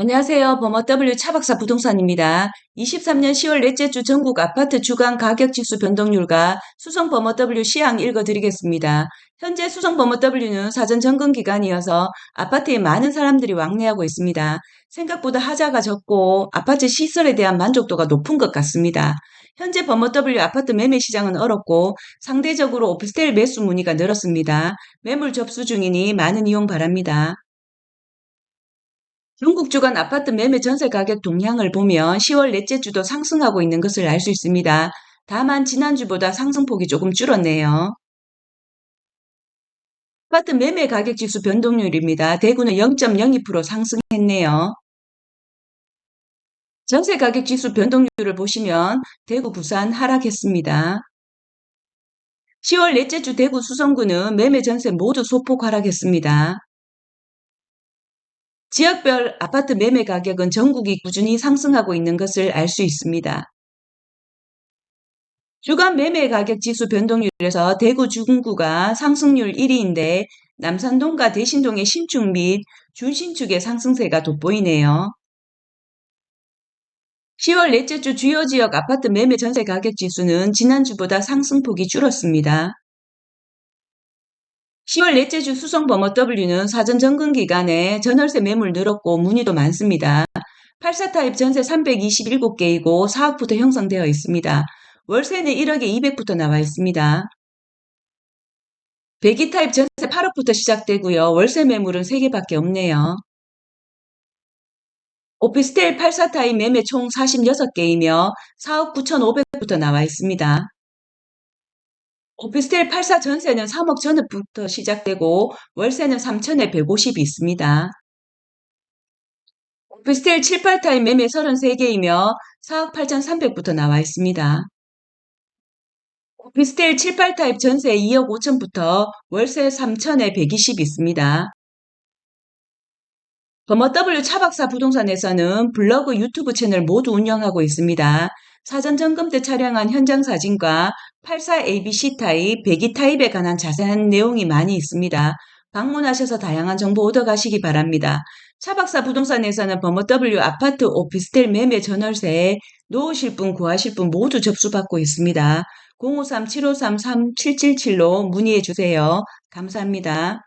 안녕하세요. 범어W 차박사 부동산입니다. 23년 10월 넷째 주 전국 아파트 주간 가격 지수 변동률과 수성 범어W 시향 읽어드리겠습니다. 현재 수성 범어W는 사전 점검 기간이어서 아파트에 많은 사람들이 왕래하고 있습니다. 생각보다 하자가 적고 아파트 시설에 대한 만족도가 높은 것 같습니다. 현재 범어W 아파트 매매 시장은 얼었고 상대적으로 오피스텔 매수 문의가 늘었습니다. 매물 접수 중이니 많은 이용 바랍니다. 전국 주간 아파트 매매 전세 가격 동향을 보면 10월 넷째 주도 상승하고 있는 것을 알 수 있습니다. 다만 지난주보다 상승폭이 조금 줄었네요. 아파트 매매 가격 지수 변동률입니다. 대구는 0.02% 상승했네요. 전세 가격 지수 변동률을 보시면 대구, 부산 하락했습니다. 10월 넷째 주 대구 수성구는 매매 전세 모두 소폭 하락했습니다. 지역별 아파트 매매 가격은 전국이 꾸준히 상승하고 있는 것을 알 수 있습니다. 주간 매매 가격 지수 변동률에서 대구 중구가 상승률 1위인데 남산동과 대신동의 신축 및 준신축의 상승세가 돋보이네요. 10월 넷째 주 주요 지역 아파트 매매 전세 가격 지수는 지난주보다 상승폭이 줄었습니다. 10월 넷째 주 수성범어 W는 사전 점검 기간에 전월세 매물 늘었고 문의도 많습니다. 84 타입 전세 327개이고 4억부터 형성되어 있습니다. 월세는 1억에 200부터 나와 있습니다. 102 타입 전세 8억부터 시작되고요. 월세 매물은 3개밖에 없네요. 오피스텔 84 타입 매매 총 46개이며 4억 9,500부터 나와 있습니다. 오피스텔 84 전세는 3억 전후부터 시작되고 월세는 3천에 150이 있습니다. 오피스텔 7, 8타입 매매 33개이며 4억 8,300부터 나와 있습니다. 오피스텔 7, 8타입 전세 2억 5천부터 월세 3천에 120 있습니다. 범어 W 차박사 부동산에서는 블로그 유튜브 채널 모두 운영하고 있습니다. 사전 점검 때 촬영한 현장 사진과 84ABC 타입, 배기 타입에 관한 자세한 내용이 많이 있습니다. 방문하셔서 다양한 정보 얻어가시기 바랍니다. 차박사 부동산에서는 범어 W 아파트 오피스텔 매매 전월세에 놓으실 분, 구하실 분 모두 접수받고 있습니다. 053-7533-777로 문의해 주세요. 감사합니다.